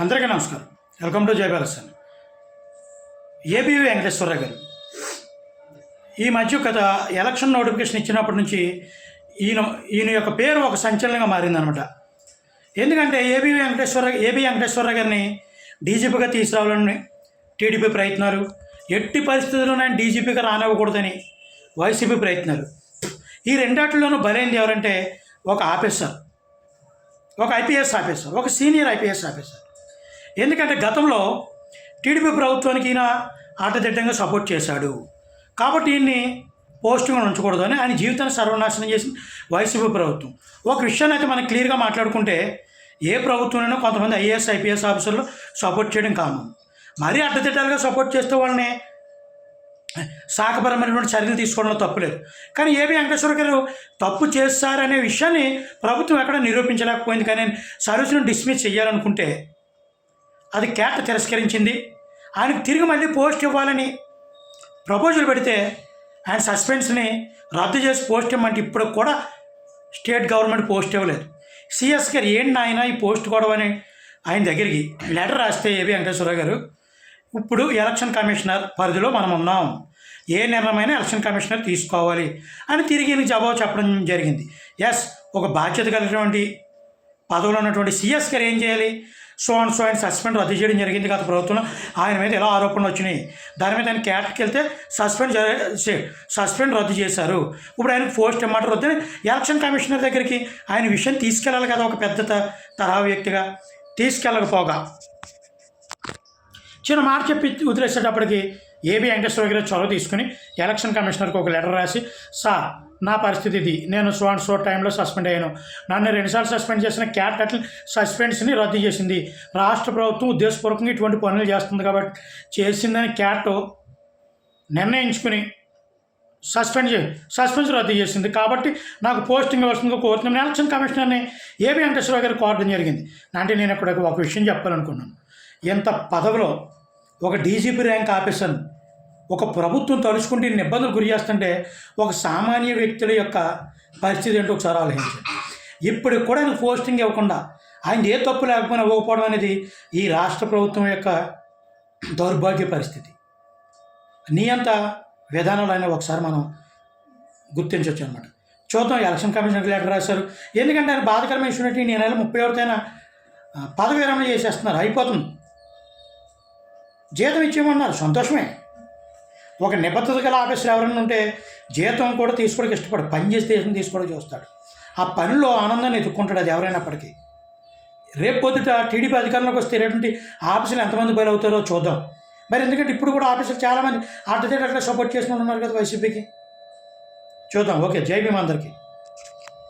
అందరికీ నమస్కారం. Welcome to జయబాలసన్ ఏబీ వెంకటేశ్వరరావు గారు ఈ మధ్య గత ఎలక్షన్ నోటిఫికేషన్ ఇచ్చినప్పటి నుంచి ఈయన ఈయన యొక్క పేరు ఒక సంచలనంగా మారిందనమాట. ఎందుకంటే ఏబీ వెంకటేశ్వర ఏబీ వెంకటేశ్వరరావు గారిని డీజీపీగా తీసుకురావాలని టీడీపీ ప్రయత్నాలు ఎట్టి పరిస్థితుల్లోనే ఆయన డీజీపీగా రానివ్వకూడదని వైసీపీ ప్రయత్నాలు. ఈ రెండాటిలోనూ బలైంది ఎవరంటే ఒక ఆఫీసర్ ఒక ఐపీఎస్ ఆఫీసర్ ఒక సీనియర్ ఐపీఎస్ ఆఫీసర్. ఎందుకంటే గతంలో టీడీపీ ప్రభుత్వానికి ఈయన ఆటదిడ్డంగా సపోర్ట్ చేశాడు. కాబట్టి ఈయన్ని పోస్టింగ్ ఉంచకూడదు అని ఆయన జీవితాన్ని సర్వనాశనం చేసిన వైసీపీ ప్రభుత్వం. ఒక విషయాన్ని అయితే మనం క్లియర్గా మాట్లాడుకుంటే ఏ ప్రభుత్వంలోనూ కొంతమంది ఐఏఎస్ ఐపీఎస్ ఆఫీసర్లు సపోర్ట్ చేయడం కామన్ మరీ అడ్డదిడ్డాలుగా సపోర్ట్ చేస్తే వాళ్ళని శాఖపరమైనటువంటి చర్యలు తీసుకోవడంలో తప్పులేదు కానీ ఏబి వెంకటేశ్వర గారు తప్పు చేస్తారనే విషయాన్ని ప్రభుత్వం ఎక్కడ నిరూపించలేకపోయింది కానీ సర్వీస్ను డిస్మిస్ చేయాలనుకుంటే అది క్యాట్ తిరస్కరించింది. ఆయనకు తిరిగి మళ్ళీ పోస్ట్ ఇవ్వాలని ప్రపోజల్ పెడితే ఆయన సస్పెన్స్ని రద్దు చేసి పోస్ట్ ఇవ్వమంటే ఇప్పుడు కూడా స్టేట్ గవర్నమెంట్ పోస్ట్ ఇవ్వలేదు. సిఎస్ గారు ఏంటి నాయన ఈ పోస్ట్ గొడవని ఆయన దగ్గరికి లెటర్ రాస్తే ఏబి వెంకటేశ్వరరావు గారు ఇప్పుడు ఎలక్షన్ కమిషనర్ పరిధిలో మనం ఉన్నాం. ఏ నిర్ణయమైనా ఎలక్షన్ కమిషనర్ తీసుకోవాలి అని తిరిగి జవాబు చెప్పడం జరిగింది. ఎస్ ఒక బాధ్యత కలిగినటువంటి పదవిలో ఉన్నటువంటి సిఎస్ గారు ఏం చేయాలి? సో అండ్ సో ఆయన సస్పెండ్ రద్దు చేయడం జరిగింది గత ప్రభుత్వంలో. ఆయన మీద ఎలా ఆరోపణలు వచ్చినాయి? దాని మీద ఆయన క్యాట్కి వెళ్తే సస్పెండ్ సస్పెండ్ రద్దు చేశారు. ఇప్పుడు ఆయన పోస్ట్ ఇమ్మాట రద్దు ఎలక్షన్ కమిషనర్ దగ్గరికి ఆయన విషయం తీసుకెళ్ళాలి కదా ఒక పెద్ద త- తరహా వ్యక్తిగా. తీసుకెళ్ళకపోగా. చిన్న మాట చెప్పి వదిలేసేటప్పటికి ఏబి వెంకటేశ్వర గారు చొరవ తీసుకుని ఎలక్షన్ కమిషనర్కి ఒక లెటర్ రాసి సార్ నా పరిస్థితి ఇది. నేను సో అండ్ సో టైంలో సస్పెండ్ అయ్యాను. నన్ను రెండుసార్లు సస్పెండ్ చేసిన క్యాట్ అట్ల సస్పెన్స్ని రద్దు చేసింది. రాష్ట్ర ప్రభుత్వం ఉద్దేశపూర్వకంగా ఇటువంటి పనులు చేస్తుంది కాబట్టి చేసిందని క్యాట్ నిర్ణయించుకుని సస్పెండ్ చే సస్పెన్స్ రద్దు చేసింది. కాబట్టి నాకు పోస్టింగ్ వస్తుందిగా కోరుతున్నాను. ఎలక్షన్ కమిషనర్ని ఏబి వెంకటేశ్వర గారు కోరడం జరిగింది. అంటే నేను ఇక్కడ ఒక విషయం చెప్పాలనుకున్నాను. ఎంత పదవిలో ఒక డీజీపీ ర్యాంక్ ఆఫీసర్ ఒక ప్రభుత్వం తలుచుకుంటే ఇన్ని ఇబ్బందులు గురి చేస్తుంటే ఒక సామాన్య వ్యక్తుల యొక్క పరిస్థితి ఏంటో ఒకసారి ఆలోచించండి ఇప్పటికి కూడా ఆయన పోస్టింగ్ ఇవ్వకుండా ఆయన ఏ తప్పు లేకపోయినా ఇవ్వకపోవడం అనేది ఈ రాష్ట్ర ప్రభుత్వం యొక్క దౌర్భాగ్య పరిస్థితి. నియంత విధానాలు అయినా ఒకసారి మనం గుర్తించవచ్చు అనమాట చూద్దాం ఎలక్షన్ కమిషన్ లెటర్ రాశారు. ఎందుకంటే ఆయన బాధకరమైన విషయం ఏంటి నేను నెల ముప్పై ఒకటైనా పదవి విరమణ చేసేస్తున్నారు. అయిపోతుంది. జీతం ఇచ్చేయమన్నారు. సంతోషమే. ఒక నిబద్ధత గల ఆఫీసర్ ఎవరైనా ఉంటే జీతం కూడా తీసుకోవడానికి ఇష్టపడు పని చేసి దేశం తీసుకోవడానికి చూస్తాడు. ఆ పనిలో ఆనందాన్ని ఎదుర్కొంటాడు అది ఎవరైనప్పటికీ. రేపు పొద్దుట టీడీపీ అధికారంలోకి వస్తే రేటువంటి ఆఫీసులు ఎంతమంది బయలువుతారో చూద్దాం. మరి ఎందుకంటే ఇప్పుడు కూడా ఆఫీసులు చాలామంది అడ్డదిడ్డగా సపోర్ట్ చేసుకుంటున్నారు కదా వైసీపీకి. చూద్దాం. ఓకే. జై భీమ్ అందరికీ.